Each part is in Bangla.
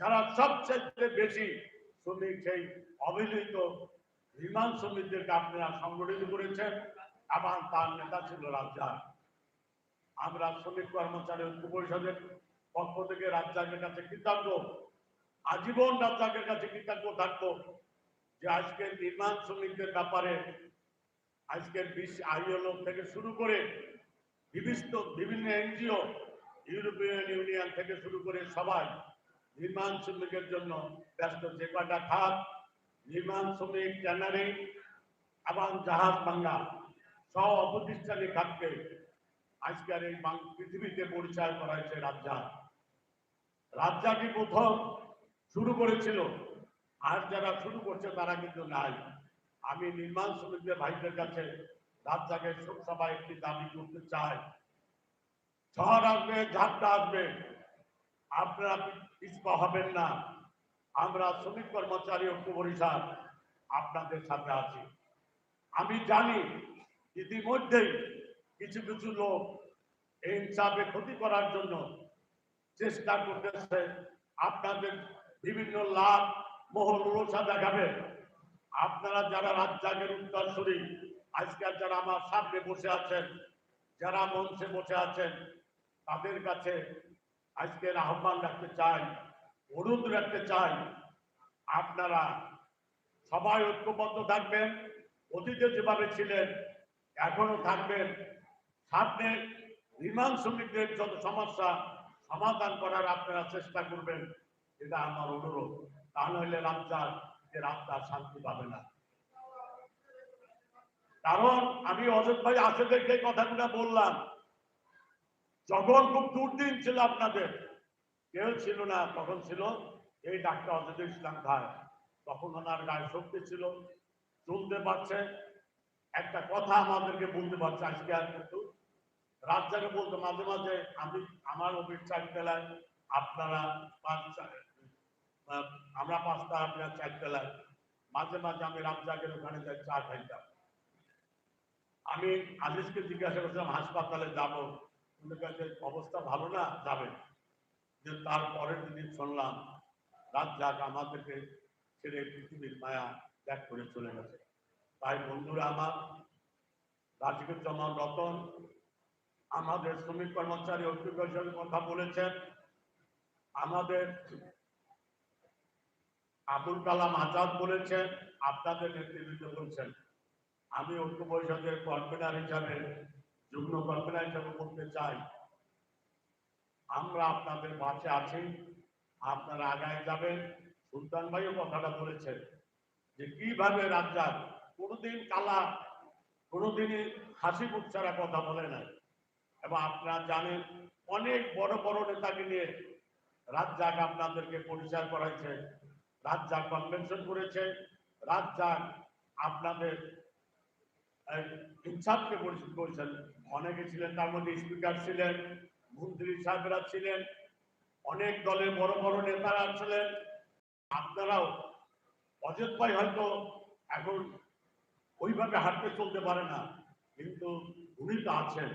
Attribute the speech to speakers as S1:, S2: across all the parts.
S1: যারা সবচেয়ে বেশি শ্রমিক সেই অবহেলিত বিমান শ্রমিকদেরকে আপনারা সংগঠিত করেছেন এবং তার নেতা ছিল রাজ্জাক। আমরা শ্রমিক কর্মচারী ঐক্য পরিষদের পক্ষ থেকে রাজ্জাকের কাছে কৃতজ্ঞ, আজীবন রাজ্জাকের কাছে কৃতজ্ঞ থাকব যে আজকের নির্মাণ শ্রমিকদের ব্যাপারে আজকের আইএলও থেকে শুরু করে বিভিন্ন বিভিন্ন এনজিও ইউরোপিয়ান ইউনিয়ন থেকে শুরু করে সবাই নির্মাণ শ্রমিকের জন্য ব্যস্ত যে কটা খাত, নির্মাণ শ্রমিক, ট্যানারি এবং জাহাজ ভাঙ্গা সব অপ্রতিষ্ঠানিক খাতকে আজকের এই পৃথিবীতে পরিচয় করা হয়েছে রাজ্জাক। রাজ্জাকই প্রথম শুরু করেছিল। আর যারা শুরু করছে, তারা কিন্তু নাই। আমি নির্মাণ শ্রমিকদের ভাইদের কাছে রাজ্জাকের সবাই একটি দাবি করতে চাই। ঝড় আসবে, ঝাপটা আসবে। আপনারা পিছপা হবেন না। আমরা শ্রমিক কর্মচারী ঐক্য পরিষদ আপনাদের সাথে আছি। আমি জানি ইতিমধ্যেই কিছু কিছু লোক এই চাপে ক্ষতি করার জন্য চেষ্টা করতেছে। আপনাদের বিভিন্ন লাভ মোহর রোষা দেখাবে। আপনারা যারা রাজ্জাকের উত্তরসূরি আজকাল যারা আমার সামনে বসে আছেন, যারা মঞ্চে বসে আছেন, তাদের কাছে আজকের আহ্বান রাখতে চাই, অনুরোধ রাখতে চাই, আপনারা সবাই ঐক্যবদ্ধ থাকবেন, অতীতে যেভাবে ছিলেন এখনও থাকবেন। সামনে বিমান শ্রমিকদের যত সমস্যা, সমাধান করার আপনারা চেষ্টা করবেন, এটা আমার অনুরোধ। তা নইলে রাজ্জাক যে রাস্তার শান্তি পাবে না। কারণ আমি অযোধ্য ভাই আছে দেখে কথাগুলো বললাম যখন খুব দুর্দিন ছিল আপনাদের। কেউ ছিল না, তখন ছিল এই ডাক্তার অযোধ্য ইসলাম খান তখন ওনার গায়ে শক্তি ছিল। চলতে পারছে। একটা কথা আমাদেরকে বলতে পারছে আজকে আর কিন্তু। রাজ্জাকে বলতো মাঝে মাঝে আমি আমার অফিস চার বেলায় আপনারা পাঁচ আমরা পাঁচটা, আপনার চার বেলায়। মাঝে মাঝে আমি রাজ্জাকের ওখানে যাই, চা খাইতাম। আমি আজিজকে জিজ্ঞাসা করছিলাম, হাসপাতালে যাব। অবস্থা ভালো না যাবেন যে তারপরের দিন শুনলাম, রাত যাক আমাদেরকে ছেড়ে পৃথিবীর মায়া ত্যাগ করে চলে গেছে। তাই বন্ধুরা আমার রাজীবুজ্জামান রতন, আমাদের শ্রমিক কর্মচারী ঐক্য কথা বলেছেন। আমাদের আবুল কালাম আজাদ বলেছেন, আপনাদের নেতৃত্ব বলছেন, আমি ঐক্য পরিষদের কনভেনার হিসাবে যুগ্ম কনভেনার হিসাবে বলতে চাই। আমরা আপনাদের পাশে আছি। আপনারা আগায় যাবেন। সুলতান ভাইও কথাটা বলেছেন যে, কীভাবে রাজ্জাক? কোনোদিন কালা, কোনোদিনই হাসি মুখ ছাড়া কথা বলে নাই। এবং আপনারা জানেন, অনেক বড় বড় নেতাকে নিয়ে রাজ্জাক আপনাদেরকে পরিচয় করাইছে। রাজ্জাক কনভেনশন করেছে। রাজ্জাক আপনাদের ইনসাফকে পরিচিত করেছেন। অনেকে ছিলেন, তার মধ্যে স্পিকার ছিলেন, মন্ত্রী সাহেবরা ছিলেন, অনেক দলের বড় বড় নেতারা ছিলেন। আপনারাও, অজিত ভাই হয়তো এখন ওইভাবে হাঁটতে চলতে পারে না, কিন্তু উনি তো আছেন।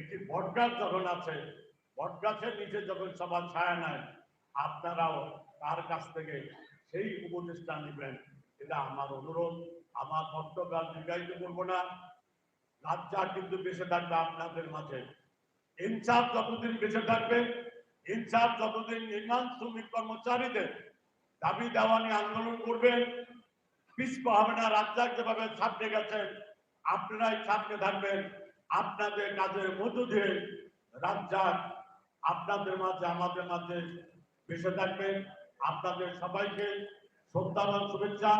S1: একটি বটগাছ যখন আছে বটগাছের নিচে যখন সবার ছায়া নেয়, আপনারাও তার কাছ থেকে সেই উপদেশটা নেবেন। এটা আমার অনুরোধ, আমার বক্তব্য দীর্ঘায়িত করব না। রাজ্জাক কিন্তু বেঁচে থাকবে আপনাদের মাঝে। ইনসাফ যতদিন বেঁচে থাকবে, ইনসাফ যতদিন নির্মাণ শ্রমিক কর্মচারীদের দাবি দেওয়া আন্দোলন করবেন, পিছপা হবে না। রাজ্জাক যেভাবে ছাপতে গেছেন আপনারাই ছাপতে থাকবেন। আপনাদের কাজের মধ্য দিয়ে রাজ্জাক আপনাদের মাঝে, আমাদের মাঝে বেঁচে থাকবেন। আপনাদের সবাইকে শ্রদ্ধাবান শুভেচ্ছা।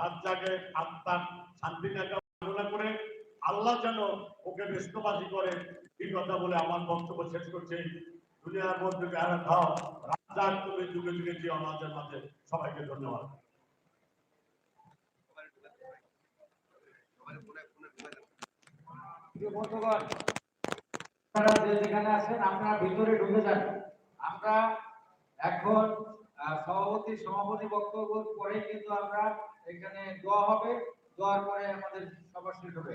S1: রাজ্জাকে আত্মার শান্তি কামনা করে আল্লাহ যেন ওকে ব্যস্তবাসী করে। এই কথা বলে আমার বক্তব্য শেষ করছি। দুনিয়ার মধ্যে রাজ্জাক তুমি যুগে যুগে আমাদের মাঝে। সবাইকে ধন্যবাদ।
S2: যেখানে ভিতরে ঢুকে আমরা এখন সভাপতি সভাপতি বক্তব্য কিন্তু আমরা এখানে দোয়া হবে। দোয়ার পরে আমাদের সভা শেষ হবে।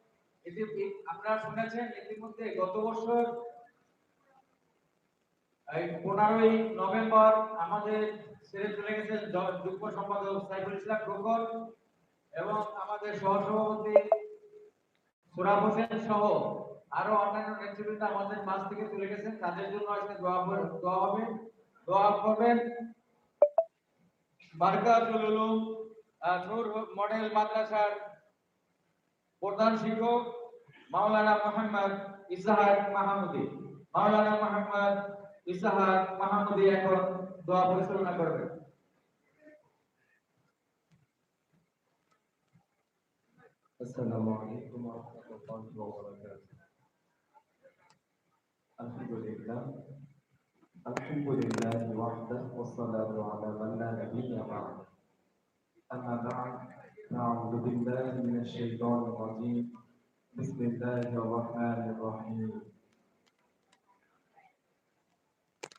S2: আপনারা শুনেছেন ইতিমধ্যে গত বছর পনেরোই নভেম্বর আমাদের ছেড়ে চলে গেছেন যুগ্ম সম্পাদক সাইফুল ইসলাম এবং আমাদের সহসভাপতি হোসেন সহ আরও অন্যান্য নেতৃবৃন্দ আমাদের মাঝ থেকে চলে গেছেন। তাদের জন্য আজকে দোয়া দোয়া হবে, দোয়া করবেন। বারকাতুল উলুম নূর মডেল মাদ্রাসার প্রধান শিক্ষক মাওলানা মোহাম্মদ ইসাহাক মাহমুদি মাওলানা মোহাম্মদ ইসাহাক মাহমুদি এখন দোয়া পরিচালনা করবেন
S3: السلام عليكم ورحمة الله وبركاته الحمد لله الحمد لله وحده والصلاة على من لا نبي بعده أما بعد فأعوذ بالله من الشيطان الرجيم بسم الله الرحمن الرحيم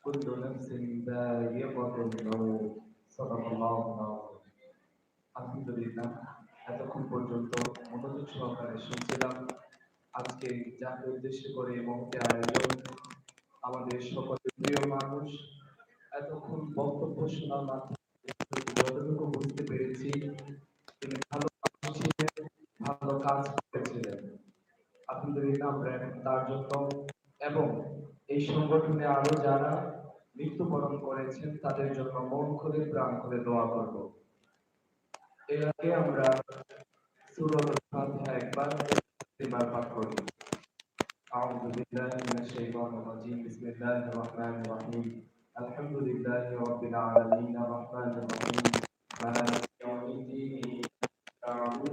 S3: كل نفس ذائقة الموت صدق الله العظيم الحمد لله এতক্ষণ পর্যন্ত মনোযোগ সহকারে শুনছিলাম আজকে যাকে উদ্দেশ্য করে এই মহতে আয়োজন আমাদের সকলের প্রিয় মানুষ এতক্ষণ বক্তব্য শোনার মাধ্যমে যতটুকু বুঝতে পেরেছি কাজ করেছিলেন আলহামদুলিল্লাহ আমরা এখন তার জন্য এবং এই সংগঠনে আরো যারা মৃত্যুবরণ করেছেন তাদের জন্য মন খুলে প্রাণ খুলে দোয়া করব এর আগে আমরা সূরাতুল ফাতিহা একবার তিনবার পাঠ করি أعوذ بالله من الشيطان الرجيم بسم الله الرحمن الرحيم الحمد لله رب العالمين الرحمن الرحيم مالك يوم الدين نعبد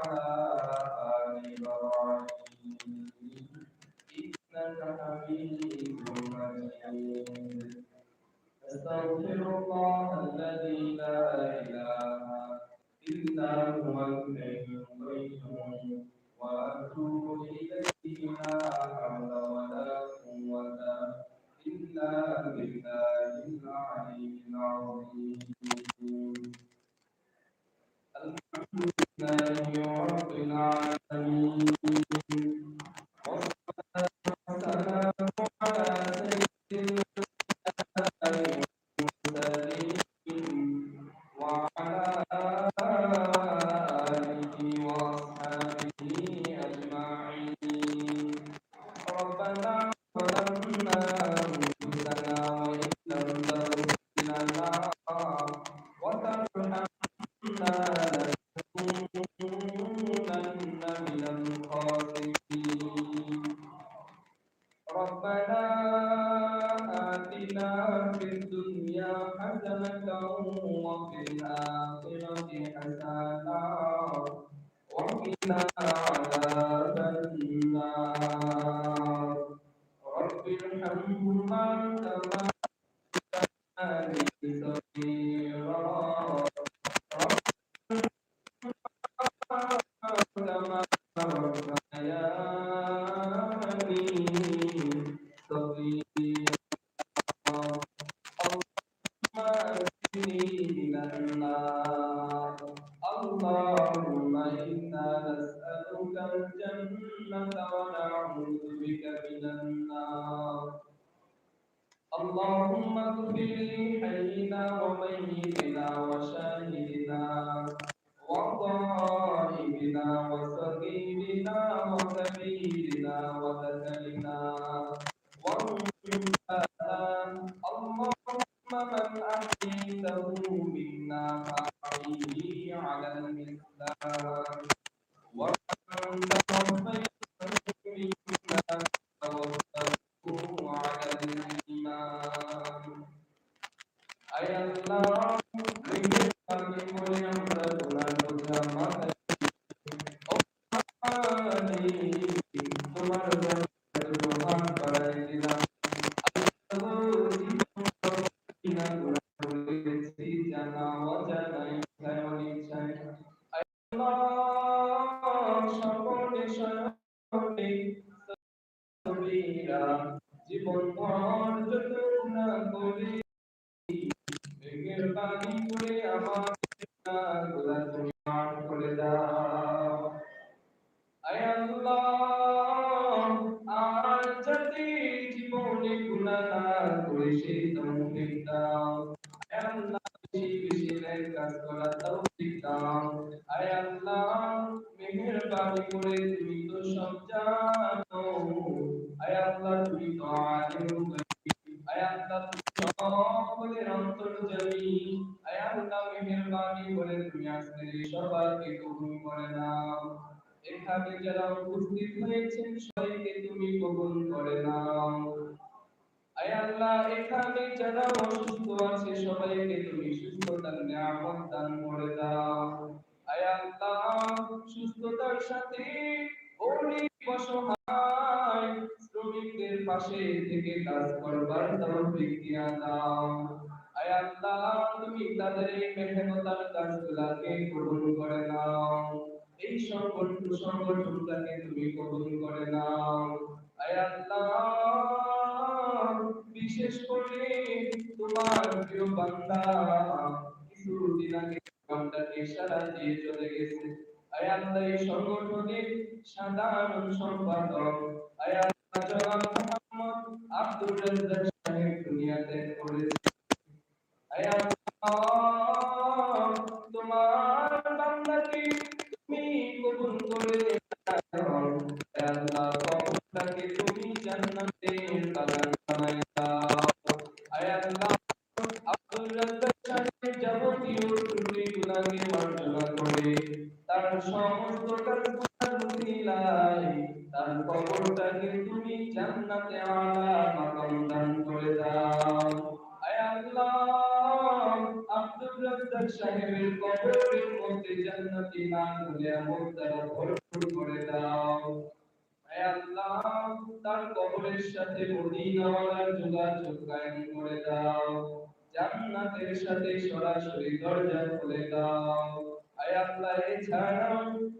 S3: وعلى آل إبراهيم العالمين اغفر لحينا وميتنا وشاهدنا وغائبنا وصغيرنا وكبيرنا যদি জীবনে গুনাহ না করে সেই তৌফিক দাও। আল্লাহ করে তুমি তো সব জানো। আয় করে তুমি সবাইকে কবুল করে নাও। এখানে যারা উপস্থিত হয়েছেন, সবাইকে তুমি কবুল করে নাও। আয় আল্লাহ এখানে যারা অসুস্থ আছে, সবাইকে তুমি সুস্থতার নিয়ামত দান করে দাও। আয় আল্লাহ, সুস্থতার সাথে শ্রমিকদের পাশে থেকে কাজ করবার তৌফিক দিয়া দাও। আয় আল্লাহ, তুমি তাদের এই মেহনতার কাজগুলাকে কবুল করে নাও। এই সংগঠন সংগঠনটাকে তুমি কবুল করে নাও। আল্লাহ বিশেষ করে তোমার প্রিয় বান্দা। আল্লাহ তার কবরের সাথে যোগাযোগ কায়েম করে দাও জান্নাতের সাথে সরাসরি দরজা খুলে দাও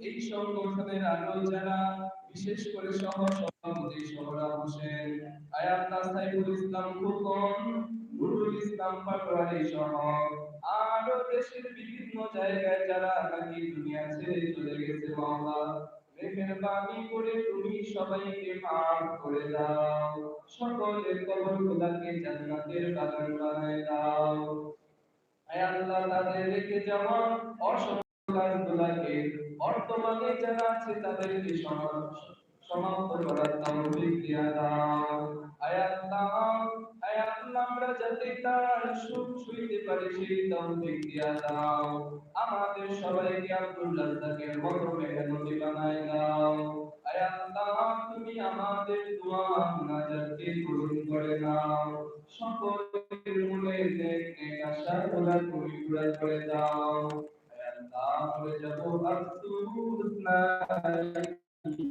S3: এই সংগঠনের যারা বিশেষ করে সহ সভাপতি সহরা হোসেন। আয় সাইফুল ইসলাম ফুকন নুরুল ইসলাম সহ দেশের বিভিন্ন জায়গায় যারা দুনিয়া ছেড়ে চলে গেছে বর্তমানে যারা আছে তাদেরকে সমাজ সমাপ্ত করার তৌফিক দিয়া দাও আয় আল্লাহ আয় আমরা যাতে তার সুখ সইতে পারি সেই তৌফিক দিয়া দাও আমাদের সবাইকে আব্দুল রাজ্জাকের মতো মেহনতি বানায় দাও আয় আল্লাহ তুমি আমাদের দোয়া মুনাজাতকে কবুল করে নাও সকলের মনে নেক নেক আশাগুলা তুমি পুরা করে দাও আয় আল্লাহ আমরা যাব আফসুস নাই।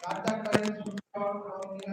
S4: সবাইকে